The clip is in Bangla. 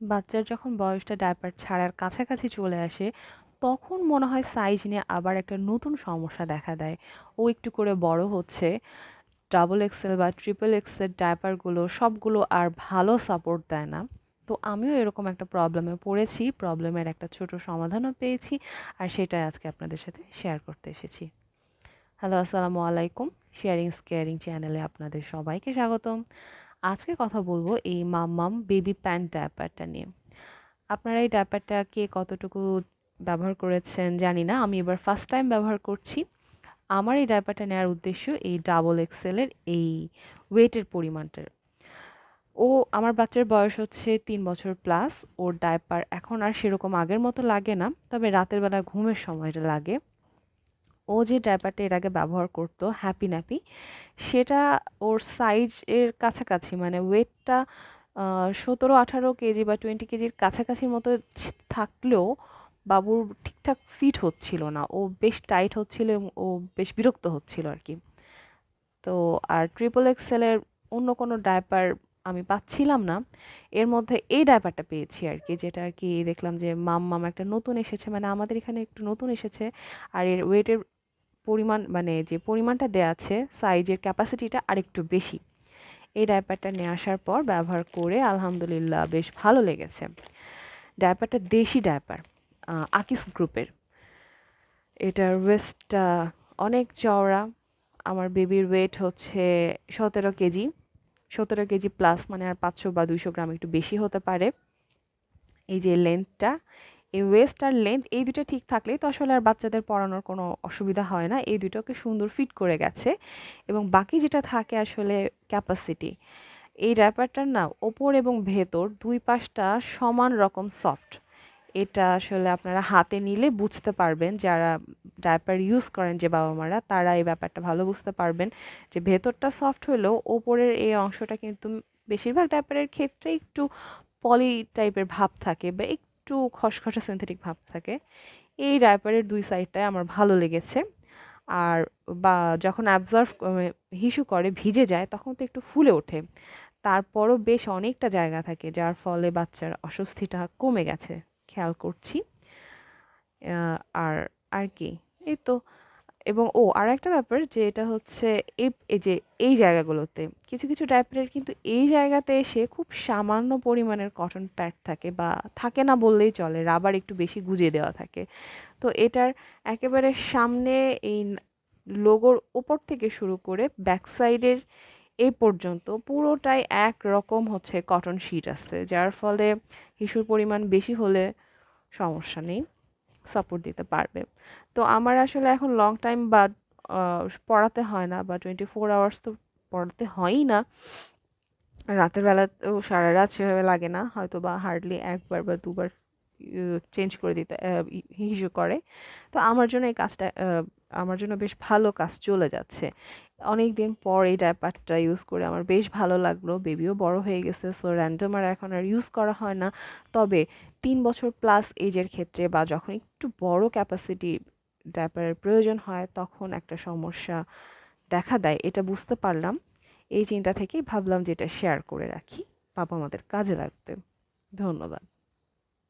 বাচ্চার যখন বয়সটা ডায়পার ছাড়ার কাছাকাছি চলে আসে, তখন মনে হয় সাইজ নিয়ে আবার একটা নতুন সমস্যা দেখা দেয়। ও একটু করে বড় হচ্ছে ডাবল এক্সেল বা ট্রিপল এক্সেল ডায়পারগুলো সবগুলো আর ভালো সাপোর্ট দেয় না। তো আমিও এরকম একটা প্রবলেমে পড়েছি প্রবলেমের একটা ছোট সমাধানও পেয়েছি আর সেটাই আজকে আপনাদের সাথে শেয়ার করতে এসেছি। হ্যালো আসসালামু আলাইকুম শেয়ারিং স্কেয়ারিং চ্যানেলে আপনাদের সবাইকে স্বাগতম। আজকে কথা বলব এই মাম্মাম বেবি প্যান্ট ডায়াপারটা নিয়ে। আপনারা এই ডায়াপারটা কে কতটুকু ব্যবহার করেছেন জানি না, আমি এবার ফার্স্ট টাইম ব্যবহার করছি। আমার এই ডায়াপারটা নেওয়ার উদ্দেশ্য এই ডাবল এক্সেলের এই ওয়েটের পরিমাণটার। ও আমার বাচ্চার বয়স হচ্ছে তিন বছর প্লাস ওর ডায়পার এখন আর সেরকম আগের মতো লাগে না, তবে রাতের বেলা ঘুমের সময়টা লাগে। ও যে ডায়পারটা এর আগে ব্যবহার করতো, হ্যাপি ন্যাপি, সেটা ওর সাইজ এর কাছাকাছি মানে ওয়েটটা সতেরো, আঠারো কেজি বা টোয়েন্টি কেজির কাছাকাছির মতো থাকলেও বাবুর ঠিকঠাক ফিট হচ্ছিল না। ও বেশ টাইট হচ্ছিল এবং ও বেশ বিরক্ত হচ্ছিল আর কি। তো আর ট্রিপল এক্সেলের অন্য কোনো ডায়পার আমি পাচ্ছিলাম না। এর মধ্যে এই ডায়পারটা পেয়েছি আর কি, যেটা আর কি দেখলাম যে, মাম মাম, একটা নতুন এসেছে। মানে আমাদের এখানে একটু নতুন এসেছে। আর এর ওয়েটের পরিমাণ মানে যে পরিমাণটা দেওয়া আছে সাইজের ক্যাপাসিটিটা আরেকটু বেশি। এই ডায়পারটা নিয়ে আসার পর ব্যবহার করে আলহামদুলিল্লাহ বেশ ভালো লেগেছে। ডায়পারটা দেশি ডায়পার আকিস গ্রুপের এটার ওয়েস্টটা অনেক চওড়া, আমার বেবির ওয়েট হচ্ছে সতেরো কেজি। সতেরো কেজি প্লাস মানে আর পাঁচশো বা দুইশো গ্রাম একটু বেশি হতে পারে। এই যে লেন্থটা এই ওয়েস্ট আর লেন্থ এই দুটো ঠিক থাকলেই তো আসলে আর বাচ্চাদের পড়ানোর কোনো অসুবিধা হয় না। এই দুটোকে সুন্দর ফিট করে গেছে এবং বাকি যেটা থাকে আসলে ক্যাপাসিটি এই র্যাপারটার না ওপর এবং ভেতর দুই পাশটা সমান রকম সফট এটা আসলে আপনারা হাতে নিলে বুঝতে পারবেন, যারা ডায়পার ইউজ করেন যে বাবা মারা, তারা এই ব্যাপারটা ভালো বুঝতে পারবেন যে ভেতরটা সফট হলেও ওপরের এই অংশটা কিন্তু বেশিরভাগ ডায়পারের ক্ষেত্রে একটু পলি টাইপের ভাব থাকে বা একটু খসখসা সিনথেটিক ভাব থাকে। এই ডায়পারের দুই সাইডটায় আমার ভালো লেগেছে। আর বা যখন অ্যাবজর্ভ হিসু করে, ভিজে যায়, তখন তো একটু ফুলে ওঠে। তারপরও বেশ অনেকটা জায়গা থাকে, যার ফলে বাচ্চার অস্বস্তিটা কমে গেছে। খেয়াল করছি। আর আর কি? এই তো এবং, ও আর একটা ব্যাপার যে এটা হচ্ছে এই এই যে এই জায়গাগুলোতে কিছু কিছু ডাইপারের কিন্তু এই জায়গাতে এসে খুব সামান্য পরিমাণের কটন প্যাড থাকে বা থাকে না বললেই চলে, রাবার একটু বেশি গুজিয়ে দেওয়া থাকে। তো এটার একেবারে সামনে এই লোগোর ওপর থেকে শুরু করে ব্যাক সাইডের এই পর্যন্ত পুরোটাই এক রকম হচ্ছে কটন শিট আছে, যার ফলে শিশুর পরিমাণ বেশি হলে সমস্যা নেই। সাপোর্ট দিতে পারবে। তো আমার আসলে এখন লং টাইম বা পড়াতে হয় না বা টোয়েন্টি ফোর আওয়ার্স তো পড়াতে হয়ই না। রাতের বেলাতেও সারা রাত সেভাবে লাগে না হয়তো বা হার্ডলি একবার বা দুবার চেঞ্জ করে দিতে হিসু করে। তো আমার জন্য এই কাজটা আমার জন্য বেশ ভালো কাজ চলে যাচ্ছে। অনেক দিন পর এই ডাইপারটা ইউজ করে আমার বেশ ভালো লাগল। বেবিও বড় হয়ে গেছে সো র্যান্ডম আর এখন আর ইউজ করা হয় না। তবে তিন বছর প্লাস এজের ক্ষেত্রে বা যখন একটু বড় ক্যাপাসিটি ডাইপারের প্রয়োজন হয়, তখন একটা সমস্যা দেখা দেয়, এটা বুঝতে পারলাম। এই চিন্তা থেকেই ভাবলাম যে এটা শেয়ার করে রাখি। বাবা আমাদের কাজে লাগবে। ধন্যবাদ।